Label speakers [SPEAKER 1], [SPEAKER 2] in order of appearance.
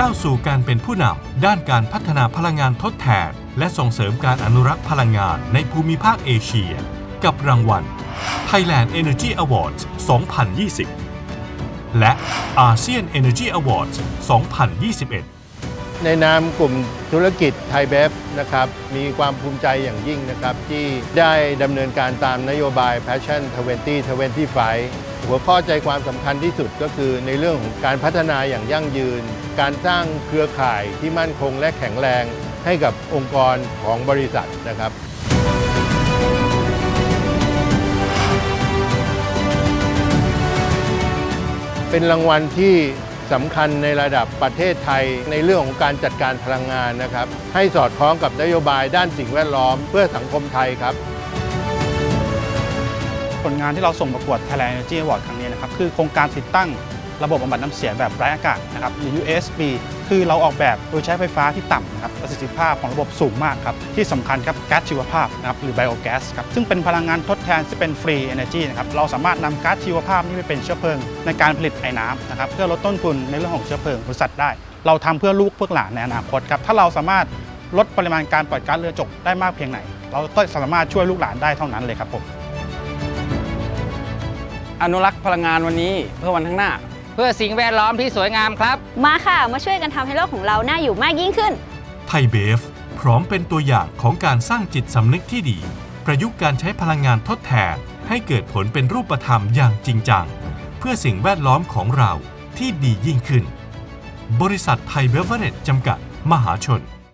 [SPEAKER 1] ก้าวสู่การเป็นผู้นำด้านการพัฒนาพลังงานทดแทน และส่งเสริมการอนุรักษ์พลังงานในภูมิภาคเอเชีย กับรางวัล Thailand Energy Awards 2020 และ ASEAN Energy Awards 2021
[SPEAKER 2] ในนามกลุ่มธุรกิจไทยเบฟนะครับมีความภูมิใจอย่างยิ่งนะครับ ที่ได้ดำเนินการตามนโยบาย Passion 2025 หัวข้อใจความสำคัญที่สุดก็คือในเรื่องของการพัฒนาอย่างยั่งยืน การสร้างเครือข่ายที่มั่นคงและแข็งแรงให้กับองค์กรของบริษัทนะครับเป็นรางวัลที่สำคัญในระดับประเทศไทย ในเรื่องของการจัดการพลังงานนะครับ ให้สอดคล้องกับนโยบายด้านสิ่งแวดล้อมเพื่อสังคมไทยครับ
[SPEAKER 3] ผลงานที่เราส่งประกวด Thailand Energy Award ครั้งนี้นะครับคือโครงการติดตั้งระบบบำบัดน้ำเสียแบบไร้อากาศนะครับหรือ USB คือเราออกแบบโดยใช้ไฟฟ้าที่ต่ำนะครับประสิทธิภาพของระบบสูงมากครับที่สำคัญครับก๊าซชีวภาพนะครับหรือไบโอแก๊สครับซึ่งเป็นพลังงานทดแทนที่เป็นฟรี Energy นะครับเราสามารถนำก๊าซชีวภาพนี้ไปเป็นเชื้อเพลิง ในการผลิตไอ้น้ำนะครับเพื่อลดต้นทุนในเรื่องของเชื้อเพลิงบริษัทได้ เราทำเพื่อลูกเพื่อหลานในอนาคตครับถ้าเราสามารถลดปริมาณการปล่อยก๊าซเรือนจกได้มากเพียงไหน เราก็สามารถช่วยลูกหลานได้เท่านั้นเลยครับผม
[SPEAKER 4] อนุรักษ์พลังงานวันนี้เพื่อวันข้างหน้า
[SPEAKER 5] เพื่อสิ่งแวดล้อมที่สวยงามครับ
[SPEAKER 6] มาค่ะ มาช่วยกันทำให้โลกของเราน่าอยู่มากยิ่งขึ้น
[SPEAKER 1] ไทยเบฟ พร้อมเป็นตัวอย่างของการสร้างจิตสำนึกที่ดี ประยุกต์การใช้พลังงานทดแทน ให้เกิดผลเป็นรูปธรรมอย่างจริงจัง เพื่อสิ่งแวดล้อมของเราที่ดียิ่งขึ้น บริษัทไทยเบเวอร์เรจจำกัด มหาชน